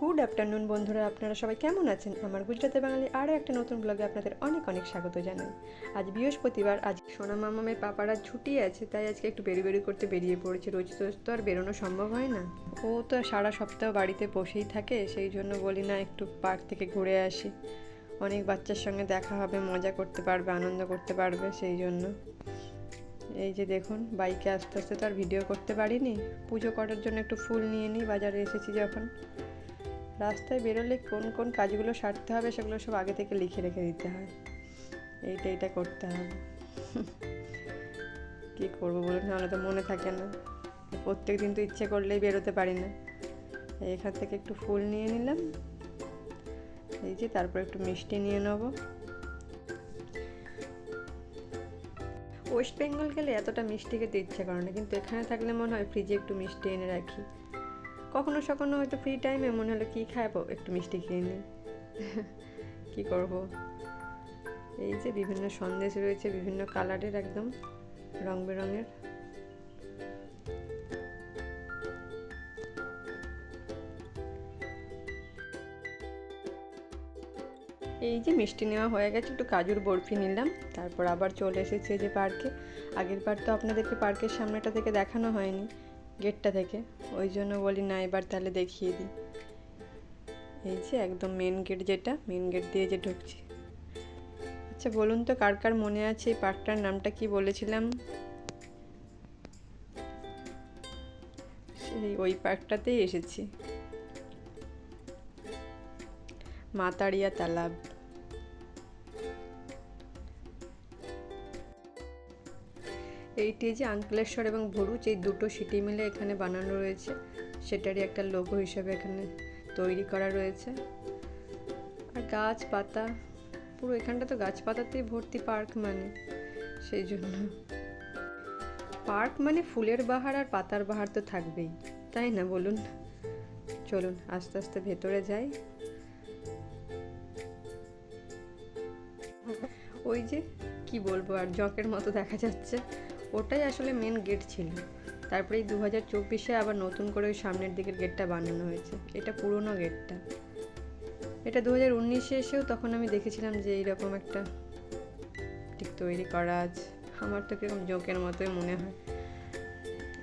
Good afternoon বন্ধুরা। আপনারা সবাই কেমন আছেন? আমার গুজরাতে বাঙালি আরও একটা নতুন ব্লগে আপনাদের অনেক অনেক স্বাগত জানাই। আজ বৃহস্পতিবার, আজ সোনা মামামের পাপারা ছুটি আছে, তাই আজকে একটু বেরি বেরি করতে বেরিয়ে পড়েছে। রোজ রোজ তো আর বেরোনো সম্ভব হয় না। ও তো সারা সপ্তাহ বাড়িতে বসেই থাকে, সেই জন্য বলি না একটু পার্ক থেকে ঘুরে আসি। অনেক বাচ্চার সঙ্গে দেখা হবে, মজা করতে পারবে, আনন্দ করতে পারবে, সেই জন্য। এই যে দেখুন, বাইকে আস্তে আস্তে তো আর ভিডিও করতে পারিনি। পুজো করার জন্য একটু ফুল নিয়ে নিই, বাজারে এসেছি যখন। রাস্তায় বেরোলে কোন কোন কাজগুলো সারতে হবে সেগুলো সব আগে থেকে লিখে রেখে দিতে হয়। এইটা এইটা করতে হবে। কী করব বলুন, নাহলে তো মনে থাকে না। প্রত্যেক দিন তো ইচ্ছে করলেই বেরোতে পারি না। এখান থেকে একটু ফুল নিয়ে নিলাম। এই যে তারপর একটু মিষ্টি নিয়ে নেব। ওয়েস্ট বেঙ্গল গেলে এতটা মিষ্টি খেতে ইচ্ছে করে না, কিন্তু এখানে থাকলে মনে হয় ফ্রিজে একটু মিষ্টি এনে রাখি। কখনো সখনো হয়তো ফ্রি টাইমে মনে হলো কী খাব, একটু মিষ্টি খেয়ে নিই। কী করব? এই যে বিভিন্ন সন্দেশ রয়েছে, বিভিন্ন কালারের একদম রং বেরঙের। এই যে মিষ্টি নেওয়া হয়ে গেছে, একটু কাজুর বরফি নিলাম, তারপর আবার চলে এসেছে যে পার্কে আগের বার তো আপনাদেরকে পার্কের সামনেটা থেকে দেখানো হয়নি। গেটটা থেকে। ওই জন্য বলি না, এবার তাহলে দেখিয়ে দিই। এই যে একদম মেন গেট যেটা মেন গেট দিয়ে যে ঢুকছি। আচ্ছা বলুন তো কার কার মনে আছে এই পার্কটার নামটা কি বলেছিলাম? সেই ওই পার্কটাতেই এসেছি। মাতারিয়া তালাব। এইটি যে আঙ্কলেশ্বর এবং ভরুচ, এই দুটো সিটি মিলে এখানে বানানো রয়েছে। সেটারই একটা লোগো হিসেবে এখানে তৈরি করা রয়েছে। আর গাছপাতা, পুরো এখানটা তো গাছপাতাতেই ভর্তি পার্ক মানে সেই জন্য পার্ক মানে ফুলের বাহার আর পাতার বাহার তো থাকবেই, তাই না? বলুন। চলুন, আস্তে আস্তে ভেতরে যাই। ওই যে, কি বলব আর, জকের মতো দেখা যাচ্ছে। ওটাই আসলে মেন গেট ছিল। তারপরে এই দু হাজার চব্বিশে আবার নতুন করে ওই সামনের দিকের গেটটা বানানো হয়েছে। এটা পুরনো গেটটা এটা দু হাজার উনিশে এসেও তখন আমি দেখেছিলাম যে এইরকম একটা ঠিক তৈরি করা আছে। আমার তো কীরকম জোকের মতোই মনে হয়।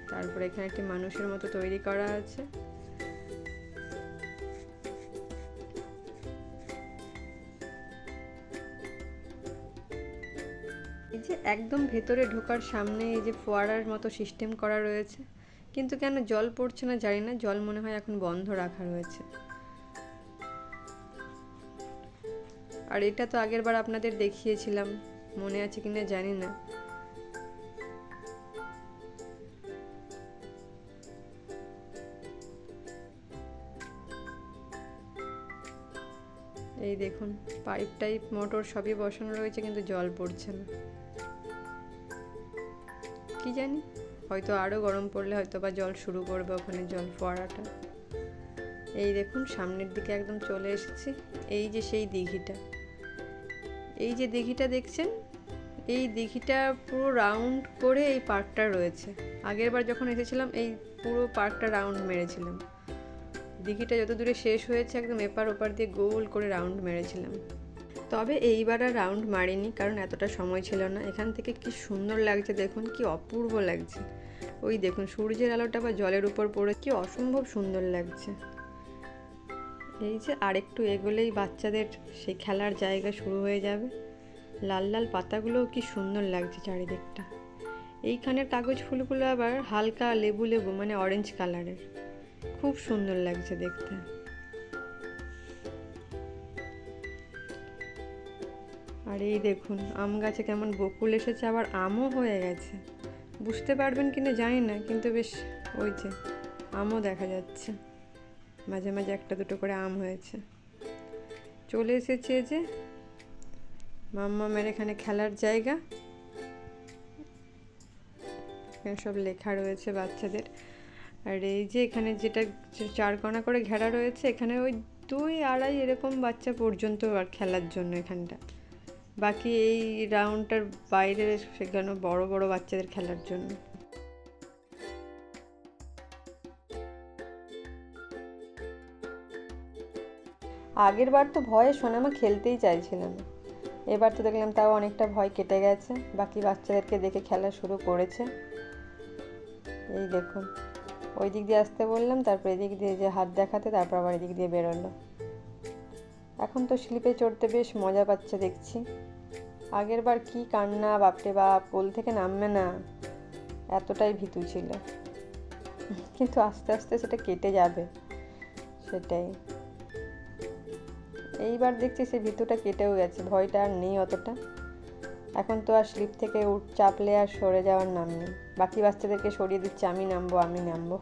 তারপরে এখানে একটি মানুষের মতো তৈরি করা আছে। একদম ভেতরে ঢোকার সামনে এই যে ফোয়ারার মতো সিস্টেম করা রয়েছে। কিন্তু কেন জল পড়ছে না জানি না, জল মনে হয় এখন বন্ধ রাখা রয়েছে। আর এটা তো আগের বার আপনাদের দেখিয়েছিলাম, মনে আছে কিনা জানি না। এই দেখুন পাইপ টাইপ মোটর সবই বসানো রয়েছে কিন্তু জল পড়ছে না। জানি। হয়তো আরও গরম পড়লে হয়তো বা জল শুরু করবে ওখানে জল ফোয়ারাটা। এই দেখুন, সামনের দিকে একদম চলে এসেছি। এই যে সেই দিঘিটা। এই যে দিঘিটা দেখছেন? এই দিঘিটা পুরো রাউন্ড করে এই পার্কটা রয়েছে। আগের বার যখন এসেছিলাম, এই পুরো পার্কটা রাউন্ড মেরেছিলাম। দিঘিটা যত দূরে শেষ হয়েছে, একদম এপার ওপার দিয়ে গোল করে রাউন্ড মেরেছিলাম। তবে এইবার আর রাউন্ড মারিনি, কারণ এতটা সময় ছিল না। এখান থেকে কি সুন্দর লাগছে দেখুন, কি অপূর্ব লাগছে। ওই দেখুন, সূর্যের আলোটা বা জলের উপর পড়ে কি অসম্ভব সুন্দর লাগছে। এই যে আরেকটু এগোলেই বাচ্চাদের সেই খেলার জায়গা শুরু হয়ে যাবে। লাল লাল পাতাগুলোও কি সুন্দর লাগছে চারিদিকটা। এইখানের কাগজ ফুলগুলো আবার হালকা লেবু লেবু মানে অরেঞ্জ কালারের খুব সুন্দর লাগছে দেখতে। আর এই দেখুন, আম গাছে কেমন বকুল এসেছে, আবার আমও হয়ে গেছে। বুঝতে পারবেন কি না জানি না, কিন্তু বেশ ওই যে আমও দেখা যাচ্ছে। মাঝে মাঝে একটা দুটো করে আম হয়েছে। চলে এসেছে যে মাম্মামের এখানে খেলার জায়গা। এখানে সব লেখা রয়েছে বাচ্চাদের। আর এই যে এখানে যেটা চারকোনা করে ঘেরা রয়েছে, এখানে ওই দুই আড়াই এরকম বাচ্চা পর্যন্ত আর খেলার জন্য এখানটা। বাকি এই রাউন্ডটার বাইরে সেখানে বড় বড় বাচ্চাদের খেলার জন্য। আগের বার তো ভয়ে সোনামা খেলতেই চাইছিল না। এবার তো দেখলাম তাও অনেকটা ভয় কেটে গেছে। বাকি বাচ্চাদেরকে দেখে খেলা শুরু করেছে। এই দেখুন। ওই দিক দিয়ে আসতে বললাম, তারপর এদিক দিয়ে যে হাত দেখাতে, তারপর আবার এদিক দিয়ে বেরোলো। এখন তো স্লিপে চড়তে বেশ মজা পাচ্ছে দেখছি। আগের বার কি কান্না, বাপরে বাপ, কোল থেকে নামবে না, এতটাই ভীতু ছিল। কিন্তু আস্তে আস্তে সেটা কেটে যাবে, সেটাই। এইবার দেখছি সে ভীতুটা কেটেও গেছে, ভয়টা আর নেই অতটা। এখন তো আর স্লিপ থেকে উঠ চাপলে আর সরে যাওয়ার নাম নেই। বাকি বাচ্চাদেরকে সরিয়ে দিচ্ছে, আমি নামবো আমি নামবো।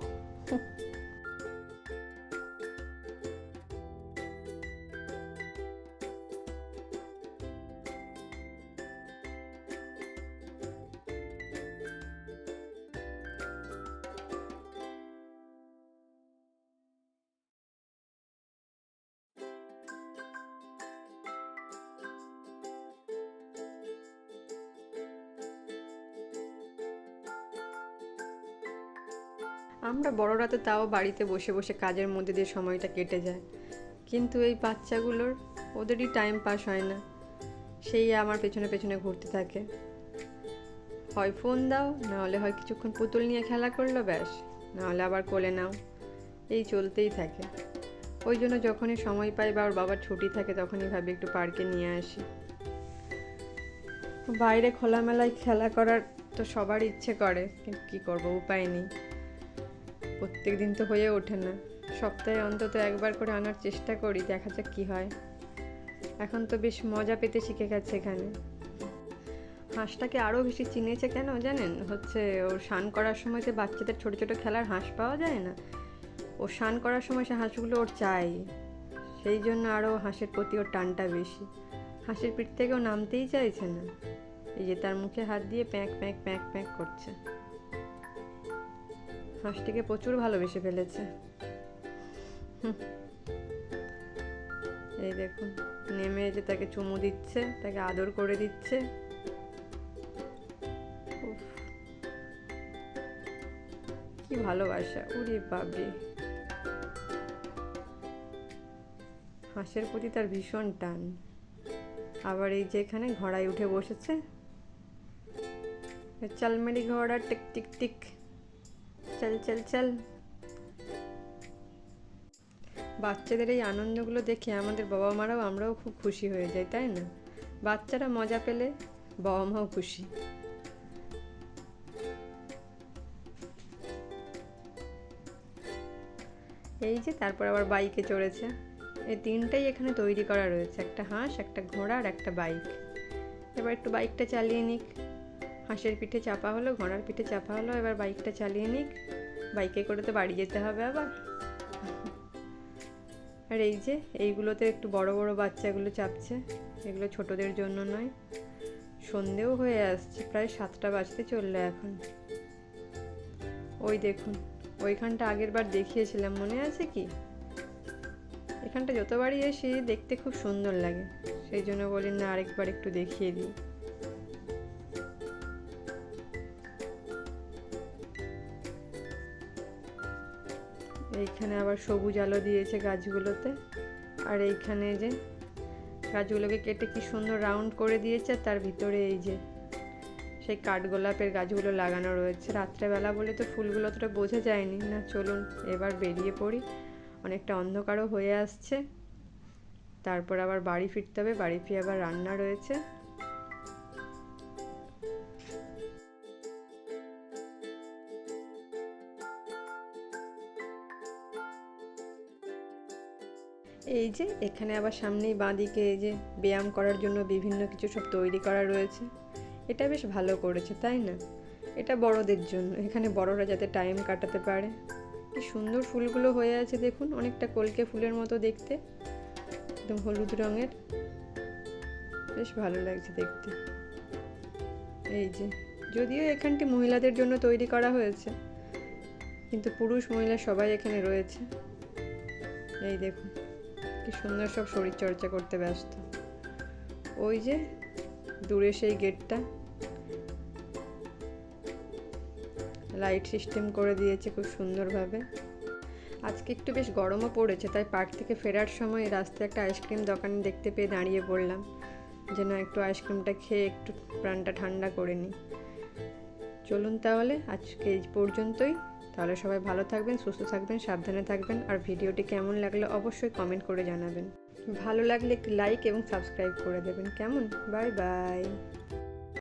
আমরা বড়রা তো তাও বাড়িতে বসে বসে কাজের মধ্যে দিয়ে সময়টা কেটে যায়। কিন্তু এই বাচ্চাগুলোর, ওদেরই টাইম পাস হয় না। সেই আমার পেছনে পেছনে ঘুরতে থাকে। হয় ফোন দাও, নাহলে হয় কিছুক্ষণ পুতুল নিয়ে খেলা করল, ব্যাস। নাহলে আবার কোলে নাও। এই চলতেই থাকে। ওই জন্য যখনই সময় পাই বা ওর বাবার ছুটি থাকে, তখনই ভাবি একটু পার্কে নিয়ে আসি। বাইরে খোলামেলায় খেলা করার তো সবার ইচ্ছে করে, কিন্তু কী করব, উপায় নেই। প্রত্যেক দিন তো হয়ে ওঠে না। সপ্তাহে অন্তত একবার করে আনার চেষ্টা করি, দেখা যাক কী হয়। এখন তো বেশ মজা পেতে শিখে গেছে এখানে। হাঁসটাকে আরও বেশি চিনেছে কেন জানেন? হচ্ছে ওর স্নান করার সময় যে বাচ্চাদের ছোটো ছোটো খেলার হাঁস পাওয়া যায় না? ও স্নান করার সময় সে হাঁসগুলো ওর চাই সেই জন্য আরও হাঁসের প্রতি ওর টানটা বেশি। হাঁসের পিঠ থেকেও নামতেই চাইছে না। এই যে তার মুখে হাত দিয়ে প্যাঁক প্যাঁক প্যাঁক প্যাঁক করছে। হাঁসটিকে প্রচুর ভালোবেসে ফেলেছে। এই দেখুন, নেমে যে তাকে চুমু দিচ্ছে, তাকে আদর করে দিচ্ছে। কি ভালোবাসা, উরি বাবরে হাঁসের প্রতি তার ভীষণ টান। আবার এই যে এখানে ঘোড়ায় উঠে বসেছে। চল মেরি ঘোড়া টিক টিক টিক। চল চল চল। বাচ্চাদের এই আনন্দগুলো দেখে আমাদের বাবা মারাও আমরাও খুব খুশি হয়ে যাই, তাই না? বাচ্চারা মজা পেলে বাবা মাও খুশি। এই যে তারপর আবার বাইকে চড়েছে। এই তিনটাই এখানে তৈরি করা রয়েছে, একটা হাঁস, একটা ঘোড়া আর একটা বাইক। এবার একটু বাইকটা চালিয়ে নিক। হাঁসের পিঠে চাপা হলো, ঘোড়ার পিঠে চাপা হলো, এবার বাইকটা চালিয়ে নিক। বাইকে করে তো বাড়ি যেতে হবে আবার। আর এই যে, এইগুলোতে একটু বড় বড় বাচ্চাগুলো চাপছে, এগুলো ছোটদের জন্য নয়। সন্ধেও হয়ে আসছে, প্রায় সাতটা বাজতে চলল এখন। ওই দেখুন, ওইখানটা আগের বার দেখিয়েছিলাম, মনে আছে কি? এখানটা যতবারই এসে দেখতে খুব সুন্দর লাগে। সেই জন্য বলি, না, আরেকবার একটু দেখিয়ে দিই। এইখানে আবার সবুজ আলো দিয়েছে গাছগুলোতে। আর এইখানে যে গাছগুলোকে কেটে কি সুন্দর রাউন্ড করে দিয়েছে তার ভিতরে এই যে সেই কাঠগোলাপের গাছগুলো লাগানো রয়েছে। রাত্রেবেলা বলে তো ফুলগুলো অতটা বোঝা যায়নি। না, চলুন এবার বেরিয়ে পড়ি। অনেকটা অন্ধকারও হয়ে আসছে। তারপর আবার বাড়ি ফিরতে হবে। বাড়ি ফিরে আবার রান্না রয়েছে। এই যে, এখানে আবার সামনেই বাঁদিকে এই যে ব্যায়াম করার জন্য বিভিন্ন কিছু সব তৈরি করা রয়েছে। এটা বেশ ভালো করেছে, তাই না? এটা বড়দের জন্য, এখানে বড়রা যাতে টাইম কাটাতে পারে। কি সুন্দর ফুলগুলো হয়ে আছে, দেখুন, অনেকটা কলকে ফুলের মতো দেখতে। একদম হলুদ রঙের। বেশ ভালো লাগছে দেখতে। এই যে, যদিও এখানটি মহিলাদের জন্য তৈরি করা হয়েছে, কিন্তু পুরুষ মহিলা সবাই এখানে রয়েছে। এই দেখুন। কি সুন্দর সব শরীরচর্চা করতে ব্যস্ত। ওই যে, দূরে সেই গেটটা। লাইট সিস্টেম করে দিয়েছে খুব সুন্দরভাবে। আজকে একটু বেশ গরমও পড়েছে, তাই পার্ক থেকে ফেরার সময় রাস্তায় একটা আইসক্রিম দোকান দেখতে পেয়ে দাঁড়িয়ে পড়লাম, যেন একটু আইসক্রিমটা খেয়ে একটু প্রাণটা ঠান্ডা করে নিই। চলুন তাহলে, আজকে এই পর্যন্তই। তাহলে সবাই ভালো থাকবেন, সুস্থ থাকবেন, সাবধানে থাকবেন, আর ভিডিওটি কেমন লাগলে অবশ্যই কমেন্ট করে জানাবেন। ভালো লাগলে লাইক এবং সাবস্ক্রাইব করে দেবেন। কেমন? Bye bye